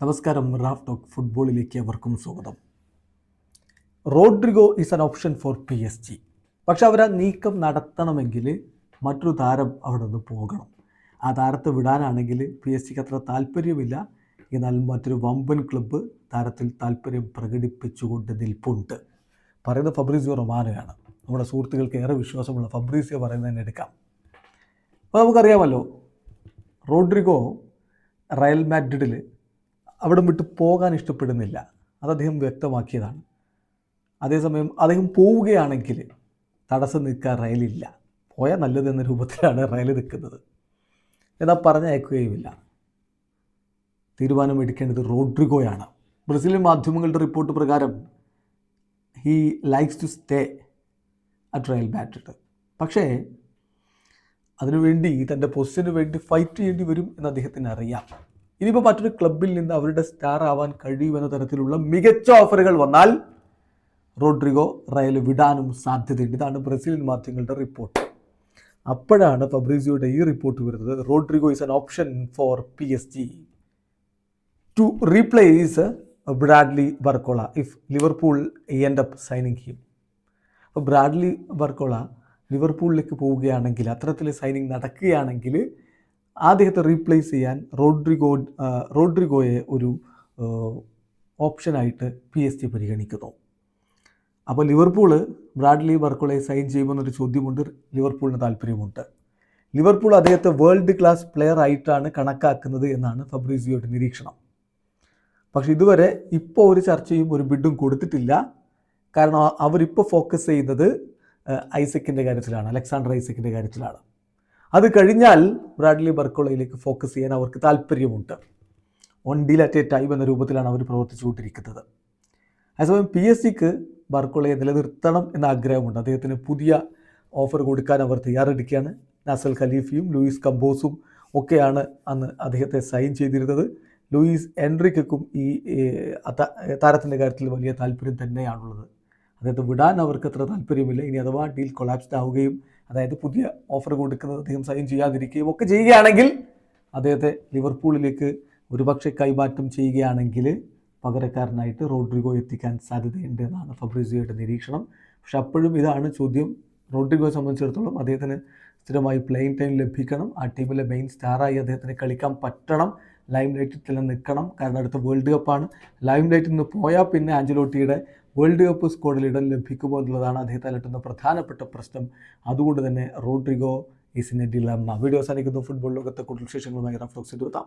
നമസ്കാരം Raf talk ഫുട്ബോളിലേക്ക് അവർക്കും സ്വാഗതം. Rodrigo is an option for P S G പക്ഷെ അവർ ആ നീക്കം നടത്തണമെങ്കിൽ മറ്റൊരു താരം അവിടെ നിന്ന് പോകണം. ആ താരത്തെ വിടാനാണെങ്കിൽ പി എസ് ജിക്ക് അത്ര താല്പര്യമില്ല. എന്നാൽ മറ്റൊരു വമ്പൻ ക്ലബ്ബ് താരത്തിൽ താല്പര്യം പ്രകടിപ്പിച്ചുകൊണ്ട് നിൽപ്പുണ്ട്. പറയുന്നത് ഫബ്രീസിയോ റൊമാനോയാണ്. നമ്മുടെ സുഹൃത്തുക്കൾക്ക് ഏറെ വിശ്വാസമുള്ള ഫബ്രീസിയോ പറയുന്നതിന് എടുക്കാം. അപ്പോൾ നമുക്കറിയാമല്ലോ റോഡ്രിഗോ റയൽ മാഡ്രിഡിൽ അവിടെ വിട്ട് പോകാൻ ഇഷ്ടപ്പെടുന്നില്ല. അത് അദ്ദേഹം വ്യക്തമാക്കിയതാണ്. അതേസമയം അദ്ദേഹം പോവുകയാണെങ്കിൽ തടസ്സം നിൽക്കാൻ റയലില്ല. പോയാൽ നല്ലത് എന്ന രൂപത്തിലാണ് റയൽ നിൽക്കുന്നത്. എന്നാൽ പറഞ്ഞയക്കുകയുമില്ല. തീരുമാനം എടുക്കേണ്ടത് റോഡ്രിഗോയാണ്. ബ്രസീലിയൻ മാധ്യമങ്ങളുടെ റിപ്പോർട്ട് പ്രകാരം he likes to stay at Real Madrid പക്ഷേ അതിനുവേണ്ടി തന്റെ പൊസിഷന് വേണ്ടി ഫൈറ്റ് ചെയ്യേണ്ടി വരും എന്ന് അദ്ദേഹത്തിന് അറിയാം. ഇനിയിപ്പോൾ മറ്റൊരു ക്ലബിൽ നിന്ന് അവരുടെ സ്റ്റാർ ആവാൻ കഴിയുമെന്ന തരത്തിലുള്ള മികച്ച ഓഫറുകൾ വന്നാൽ റോഡ്രിഗോ റയൽ വിടാനും സാധ്യതയുണ്ട്. ഇതാണ് ബ്രസീലിയൻ മാധ്യമങ്ങളുടെ റിപ്പോർട്ട് അപ്പോഴാണ് ഫബ്രീസിയോയുടെ ഈ റിപ്പോർട്ട് വരുന്നത്. Rodrigo is an option for P S G to replace Bradley Barcola if Liverpool end up signing him അപ്പോൾ ബ്രാഡ്ലി ബർക്കോള ലിവർപൂളിലേക്ക് പോവുകയാണെങ്കിൽ അത്തരത്തിൽ സൈനിങ് നടക്കുകയാണെങ്കിൽ അദ്ദേഹത്തെ റീപ്ലേസ് ചെയ്യാൻ റോഡ്രിഗോ റോഡ്രിഗോയെ ഒരു ഓപ്ഷനായിട്ട് പി എസ് ജി പരിഗണിക്കുന്നു. അപ്പോൾ ലിവർപൂൾ ബ്രാഡ്ലി ബർക്കോളയെ സൈൻ ചെയ്യുമെന്നൊരു ചോദ്യമുണ്ട് ലിവർപൂളിന് താല്പര്യമുണ്ട്. ലിവർപൂൾ അദ്ദേഹത്തെ വേൾഡ് ക്ലാസ് പ്ലെയർ ആയിട്ടാണ് കണക്കാക്കുന്നത് എന്നാണ് ഫബ്രീസിയോയുടെ നിരീക്ഷണം. പക്ഷെ ഇതുവരെ ഇപ്പോൾ ഒരു ചർച്ചയും ഒരു ബിഡും കൊടുത്തിട്ടില്ല. കാരണം അവരിപ്പോൾ ഫോക്കസ് ചെയ്യുന്നത് ഐസക്കിന്റെ കാര്യത്തിലാണ് അലക്സാണ്ടർ ഐസക്കിന്റെ കാര്യത്തിലാണ്. അത് കഴിഞ്ഞാൽ ബ്രാഡ്ലി ബർക്കോളയിലേക്ക് ഫോക്കസ് ചെയ്യാൻ അവർക്ക് താല്പര്യമുണ്ട്. One deal at a time എന്ന രൂപത്തിലാണ് അവർ പ്രവർത്തിച്ചുകൊണ്ടിരിക്കുന്നത്. അതേസമയം പി എസ് സിക്ക് ബർക്കോളയെ നിലനിർത്തണം എന്ന ആഗ്രഹമുണ്ട്. അദ്ദേഹത്തിന് പുതിയ ഓഫർ കൊടുക്കാൻ അവർ തയ്യാറെടുക്കുകയാണ്. നാസൽ ഖലീഫിയും ലൂയിസ് കമ്പോസും ഒക്കെയാണ് അന്ന് അദ്ദേഹത്തെ സൈൻ ചെയ്തിരുന്നത്. ലൂയിസ് എൻട്രിക്കും ഈ താരത്തിന്റെ കാര്യത്തിൽ വലിയ താല്പര്യം തന്നെയാണുള്ളത്. അദ്ദേഹത്തെ വിടാൻ അവർക്ക് അത്ര താല്പര്യമില്ല. ഇനി അഥവാ ഡീൽ കൊളാപ്സ്ഡ് ആവുകയും അതായത് പുതിയ ഓഫർ കൊടുക്കുന്നത് അദ്ദേഹം സൈൻ ചെയ്യാതിരിക്കുകയും ഒക്കെ ചെയ്യുകയാണെങ്കിൽ അദ്ദേഹത്തെ ലിവർപൂളിലേക്ക് ഒരുപക്ഷെ കൈമാറ്റം ചെയ്യുകയാണെങ്കിൽ പകരക്കാരനായിട്ട് റോഡ്രിഗോ എത്തിക്കാൻ സാധ്യതയുണ്ട് എന്നാണ് ഫബ്രിസിയോയുടെ നിരീക്ഷണം. പക്ഷെ അപ്പോഴും ഇതാണ് ചോദ്യം. റോഡ്രിഗോയെ സംബന്ധിച്ചിടത്തോളം അദ്ദേഹത്തിന് സ്ഥിരമായി പ്ലെയിൻ ടൈം ലഭിക്കണം. ആ ടീമിലെ മെയിൻ സ്റ്റാറായി അദ്ദേഹത്തിന് കളിക്കാൻ പറ്റണം. ലൈം ലൈറ്റിൽ തന്നെ നിൽക്കണം. കാരണം അടുത്ത വേൾഡ് കപ്പാണ് ലൈം ലൈറ്റിൽ നിന്ന് പോയാൽ പിന്നെ ആഞ്ചലോട്ടിയുടെ വേൾഡ് കപ്പ് സ്ക്വാഡിൽ ഇടം ലഭിക്കുമോ എന്നുള്ളതാണ് അദ്ദേഹത്തെ അലട്ടുന്ന പ്രധാനപ്പെട്ട പ്രശ്നം. അതുകൊണ്ട് തന്നെ റോഡ്രിഗോ ഈസിനെ ഡിലമ്മ വീഡിയോ അവസാനിക്കുന്നു. ഫുട്ബോൾ ലോകത്തെ കൂടുതൽ വിശേഷങ്ങളുമായി റഫ്ലോക്സിന്റെ എത്താം